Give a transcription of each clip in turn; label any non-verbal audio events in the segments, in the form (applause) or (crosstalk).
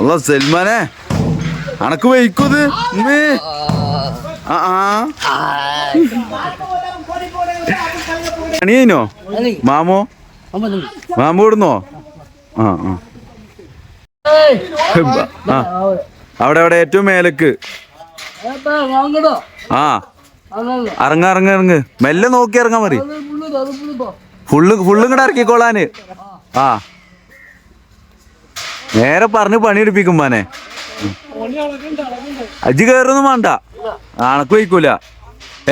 അല്ല സൽമാനെ. അനക്ക് വയ്ക്കൂത്. ആ ആ. പണി മാമോ? മാമോ ഇടുന്നോ ആ ആ. ആ. അവിടെ അവിടെ ഏറ്റവും മേലക്ക്. ആ. ഇറങ്ങ ഇറങ്ങ ഇറങ്ങ് മെല്ലെ നോക്കി ഇറങ്ങാൻ മതി. ഫുള്ള് ഫുള്ളും കൂടെ ഇറക്കിക്കോളാന്. ആ. നേരെ പറഞ്ഞ് പണിയെടുപ്പിക്കും മാനെ. അജി കയറൊന്നും വേണ്ട. അണക്ക് വയ്ക്കൂല.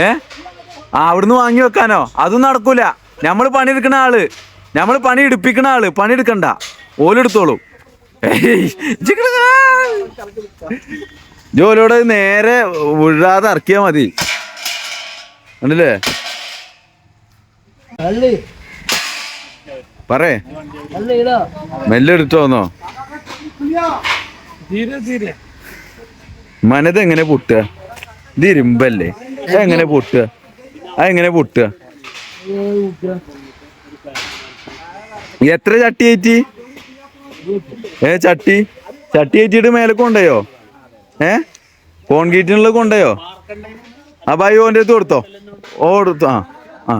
ഏ? ആ അവിടുന്ന് വാങ്ങി വെക്കാനോ? അതും നടക്കൂല. നമ്മൾ പണിയെടുക്കണ ആൾ. നമ്മൾ പണി എടുപ്പിക്കണ ആൾ. പണിയെടുക്കണ്ട. ഓലെടുത്തോളൂ. ജോലിയോട് നേരെ വിഴാതെ ഇറക്കിയാ മതി. കണ്ടില്ലേ? പറേ മെല്ലെ എടുത്തോന്നോ മനത് എങ്ങനെ പൊട്ടുക? ഇത് എങ്ങനെ പൊട്ടുക? അതെങ്ങനെ പൊട്ടുക? എത്ര ചട്ടി ഏറ്റി ഏ ചട്ടി? ചട്ടി ഏറ്റിട്ട് മേലെ കൊണ്ടയോ ഏ? കോൺക്രീറ്റിനുള്ള കൊണ്ടയോ ആ ബായി ഓന്റെ അടുത്ത് കൊടുത്തോ? ഓ കൊടുത്തു. ആ ആ.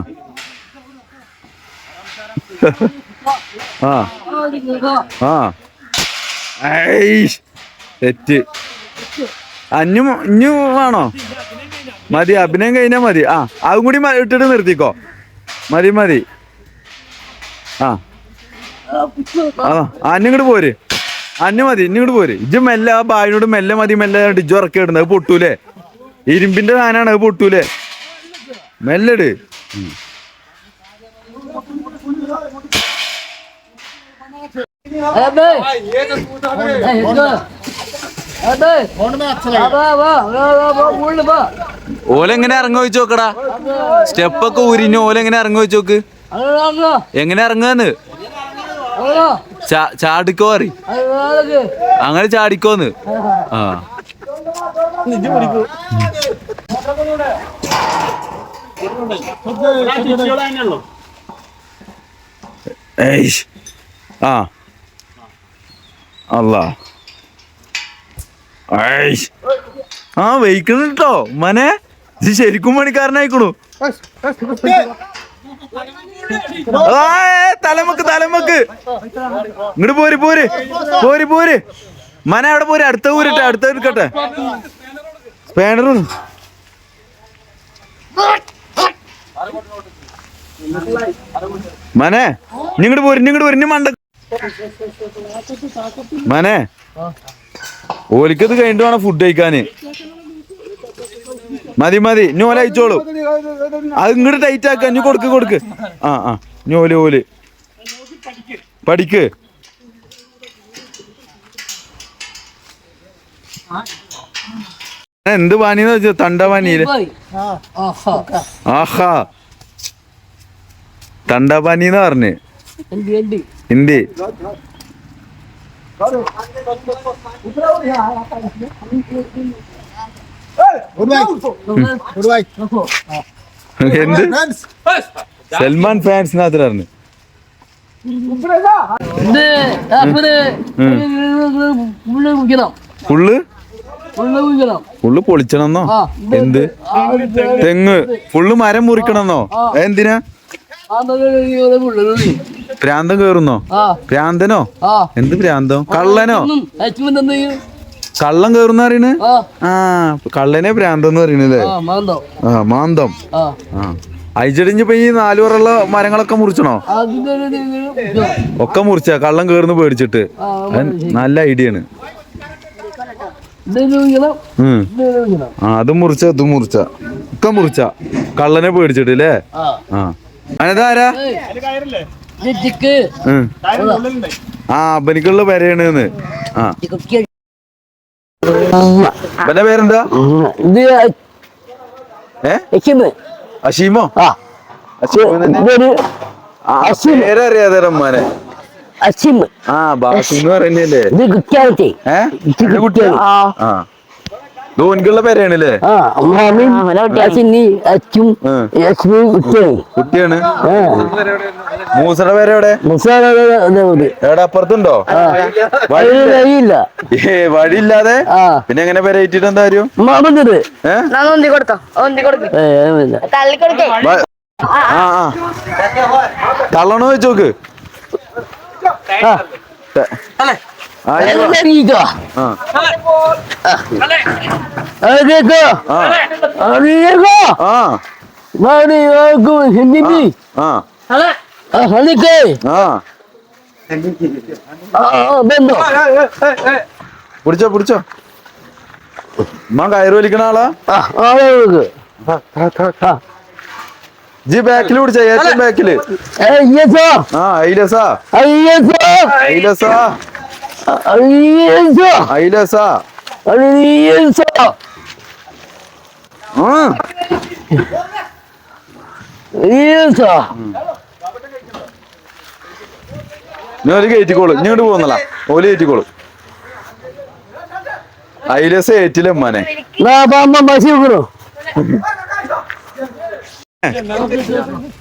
(laughs) ആ. ആ. തെറ്റ്. അഞ്ഞു ഇഞ്ഞു വേണോ? മതി അഭിനയം കഴിഞ്ഞാൽ മതി. ആ അതും കൂടി ഇട്ടിട്ട് നിർത്തിക്കോ. മതി മതി. ആ. അന്നിങ്ങോട്ട് പോര്. അന്നു മതി ഇന്നിങ്ങോട്ട് പോര്. ഇജ് മെല്ലെ ആ ബായിനോട് മെല്ലെ മതി മെല്ലെ ഇജ് അത് പൊട്ടൂലേ? ഇരുമ്പിന്റെ സാധനമാണ് അത് പൊട്ടൂലേ? മെല്ലെ ഓലെങ്ങനെ ഇറങ്ങി വെച്ച് നോക്കടാ? സ്റ്റെപ്പൊക്കെ ഊരിഞ്ഞ് ഓലെങ്ങനെ ഇറങ്ങി വെച്ച് നോക്ക്? എങ്ങനെ ഇറങ്ങാന്ന്? ചാടിക്കോ അറി അങ്ങനെ ചാടിക്കോന്ന്. ആ. ആ. അല്ല ആ വെയിക്കണ് കേട്ടോ മനെ ഇത് ശരിക്കും പണിക്കാരനായിക്കണു. തലമുക്ക് തലമുക്ക്. ഇങ്ങോട്ട് പോര് പോര് പോര് പോര്. മന അവിടെ പോര് അടുത്ത ഊരിട്ടെ അടുത്ത ഇരിക്കട്ടെ സ്പാനർ മനെ നിങ്ങോട്ട് പോര് നിങ്ങോട്ട് പോര് ഇനി മണ്ട മനെ ഓലിക്കത് കഴിഞ്ഞിട്ട് വേണം ഫുഡ് കഴിക്കാന്. മതി മതി. ഇനി ഓല അയച്ചോളൂ. അത് ഇങ്ങോട്ട് ടൈറ്റ് ആക്ക. ഇനി കൊടുക്ക് കൊടുക്ക്. ആ ആ. ഇനി ഓൽ ഓൽ. പഠിക്ക്. എന്ത് പാനിന്ന് വെച്ചാ തണ്ട പാനിയിൽ ആഹാ. തണ്ട പാനിന്ന് പറഞ്ഞ്? ഹിന്ദി. എന്ത്? സൽമാൻ ഫാൻസ് പറഞ്ഞു ഫുള്ള് ഫുള്ള് പൊളിച്ചണമെന്നോ? എന്ത്? തെങ്ങ്. ഫുള്ള് മരം മുറിക്കണമെന്നോ? എന്തിനാ? പ്രാന്തം കേറുന്നോ? പ്രാന്തനോ? എന്ത് പ്രാന്തം? കള്ളനോ? കള്ളം കേറുന്ന അറിയണ് ആ. കള്ളനെ എന്ന് പറയണല്ലേ ആ മാന്തം. ആ അയച്ചടിഞ്ഞിപ്പോ ഈ നാലു പേരുള്ള മരങ്ങളൊക്കെ മുറിച്ചണോ? ഒക്കെ മുറിച്ച കള്ളം കേറുന്നു പേടിച്ചിട്ട്. നല്ല ഐഡിയ ആണ്. അതും മുറിച്ച ഇതും മുറിച്ച. ഒക്കെ മുറിച്ച. കള്ളനെ പേടിച്ചിട്ട് അല്ലേ ആ. അനതാരാ. ആ അബനിക്കുള്ള പെരയാണ് ആ. ഇവന്റെ പേരെന്താ? അഷീമോ പേരറിയാതെ അസിം ആ ബാസി എന്ന് പറയുന്നല്ലേ ഇത് കുട്ടിയാവട്ടെ. കുട്ടിയാ? ആ ഓനിക്കുള്ള പേരാണല്ലേ ആ. അമ്മാമയും. ലക്ഷ്മി കുട്ടിയാണ്? മൂസയുടെ പേര് എവിടെ അപ്പുറത്തുണ്ടോ? വഴി വഴിയില്ല. ഏ വഴിയില്ലാതെ? പിന്നെ എങ്ങനെ പേര് ഏറ്റിട്ട് എന്താ കാര്യം? തള്ളണോ ചോക്ക് പിടിച്ചോ പിടിച്ചോ. ഉമ്മ കയറ് വലിക്കണ ആളാ. ജി ബാക്കിൽ പിടിച്ചോ ഏറ്റവും ബാക്കിൽ. ആ ഐലസാ. ഐലസാ ഐലസാ. അയിലസാ അയിലസാ ആ. അയിലസാ നീ ഒരു കയറ്റിക്കോളൂ നീ ഇങ്ങോട്ട് പോകുന്നല്ല. ഓൽ കയറ്റിക്കോളൂ അയിലസ ഏറ്റില്ല ഉമ്മാനെ.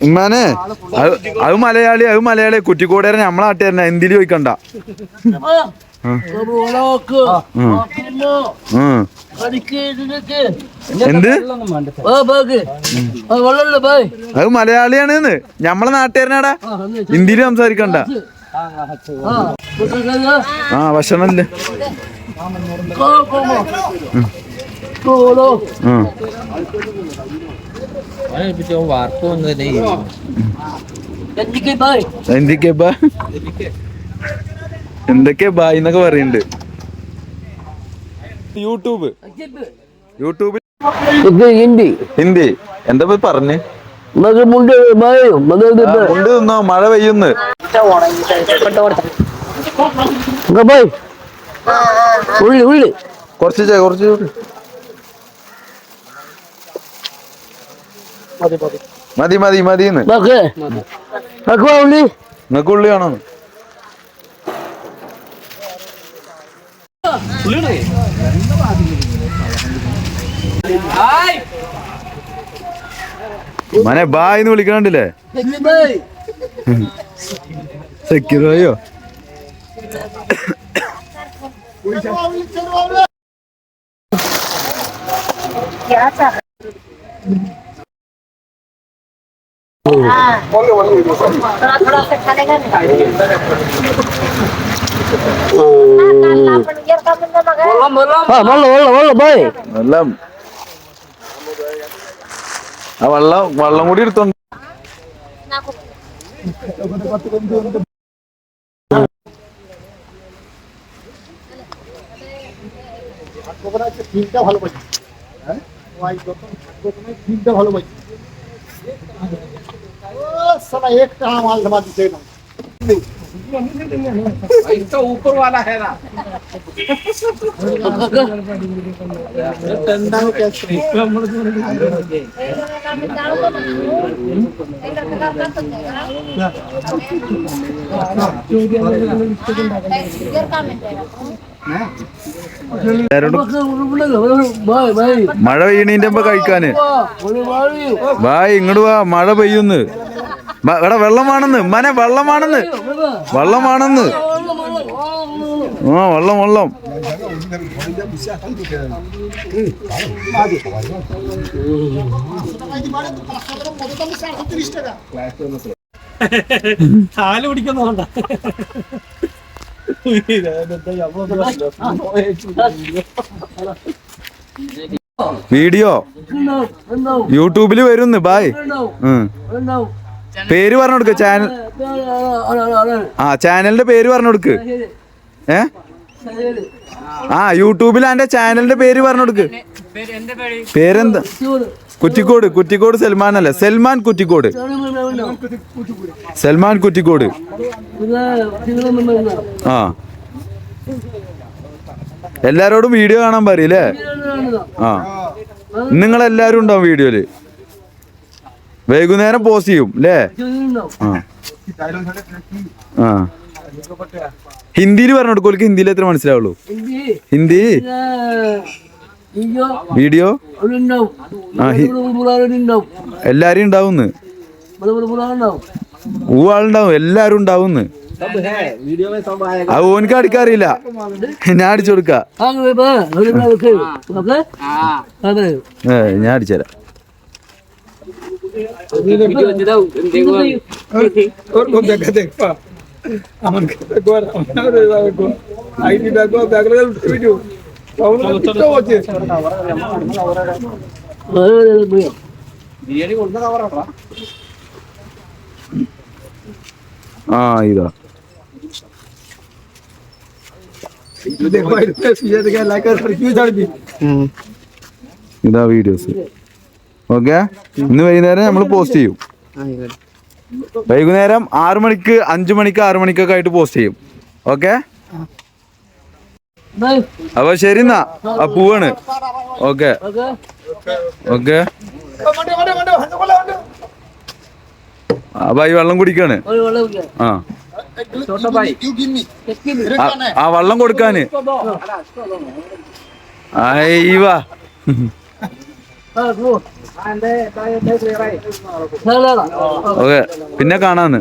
ഉമ്മാനെ അത് മലയാളി അത് മലയാളി. കുറ്റിക്കോടേരെ നമ്മളെ നാട്ടുകാരനെ എന്തിലും ചോദിക്കണ്ട. എന്ത്? അത് മലയാളിയാണ് നമ്മളെ നാട്ടുകാരനാടാ ഹിന്ദിയിൽ സംസാരിക്കണ്ട. ആ ഭക്ഷണല്ലേ ഏൽപ്പിച്ച വാർപ്പ് വന്നു തന്നെ എന്തൊക്കെ ബാ എന്തൊക്കെ ബാ പറയുന്നുണ്ട് യൂട്യൂബ് യൂട്യൂബിൽ ഇത് ഹിന്ദി ഹിന്തി എന്താ പറഞ്ഞ്? മുണ്ട് മുണ്ട് മഴ പെയ്യുന്ന. ഉള്ളി ഉള്ളി. കുറച്ച് കുറച്ച് മതി മതി. മതി ഉള്ളി. നിങ്ങക്ക് ഉള്ളി ആണോ മനെ ബായ് എന്ന് വിളിക്കണ്ടില്ലേ സെക്യൂറോയോ Yeah, వాళ్ళ ভালো পাচ্ছি ভালো পাচ্ছি വെള്ളം വെള്ളം വെള്ളം ബായ് വെള്ളം ആ വെള്ളം വെള്ളം കൂടി എടുത്തോണ്ട് इसका ऊपर वाला है ना എല്ലാരോടും ബായ് ബായ് മഴ പെയ്യണീന്റെ മുമ്പ് കഴിക്കാന് ഉള്ളി വാഴി വായ് ഇങ്ങോട്ട് വാ മഴ പെയ്യുന്ന് മ- എടാ വെള്ളമാണെന്ന്. മനെ വെള്ളമാണെന്ന്. വെള്ളമാണെന്ന്. ആ വെള്ളം വെള്ളം. വീഡിയോ. യൂട്യൂബിൽ വരുന്നു. ബായ്. ഉം. പേര് പറഞ്ഞു കൊടുക്ക് ചാനൽ ആ ചാനലിന്റെ പേര് പറഞ്ഞു കൊടുക്ക് ഏ? ആ യൂട്യൂബിൽ എന്റെ ചാനലിന്റെ പേര് പറഞ്ഞു കൊടുക്ക് പേരെന്താ? കുറ്റിക്കോട്. കുറ്റിക്കോട് സൽമാൻ അല്ല സൽമാൻ കുറ്റിക്കോട്. സൽമാൻ കുറ്റിക്കോട്. ആ. എല്ലാരോടും വീഡിയോ കാണാൻ പറയില്ലേ? ആ. നിങ്ങളെല്ലാരും ഉണ്ടാവും വീഡിയോയിൽ. വൈകുന്നേരം പോസ്റ്റ് ചെയ്യും അല്ലേ ആ ഹിന്ദിയിൽ പറഞ്ഞു കൊടുക്കും ഹിന്ദിയിൽ എത്ര മനസ്സിലാവുള്ളൂ ഹിന്ദി വീഡിയോ എല്ലാരും ഉണ്ടാവുന്ന് ഊവാളുണ്ടാവും എല്ലാരും ഉണ്ടാവുന്ന് അത് ഓനക്ക് അടിക്കാറില്ല ഞാൻ അടിച്ചു കൊടുക്ക ഞാൻ അടിച്ചുതരാം ওরকম দেখা দেখবা আমার কাছে একবার আমার একবার আইডি দেখবা দেখলে ভিডিও ആ ഇതാ ഇതാ വീഡിയോസ് ഓക്കെ? ഇന്ന് വൈകുന്നേരം നമ്മൾ പോസ്റ്റ് ചെയ്യും. വൈകുന്നേരം ആറു മണിക്ക് അഞ്ചു മണിക്ക് ആറു മണിക്കൊക്കെ ആയിട്ട് പോസ്റ്റ് ചെയ്യും. ഓക്കെ? അപ്പൊ ശരി എന്നാ. ആ പൂവാണ്. ഓക്കെ. ഓക്കെ. അപ്പൊ ഈ വെള്ളം കുടിക്കാണ്. ആ. ആ വെള്ളം കൊടുക്കാന്. അയ്യവാ ഓക്കെ പിന്നെ കാണാന്ന്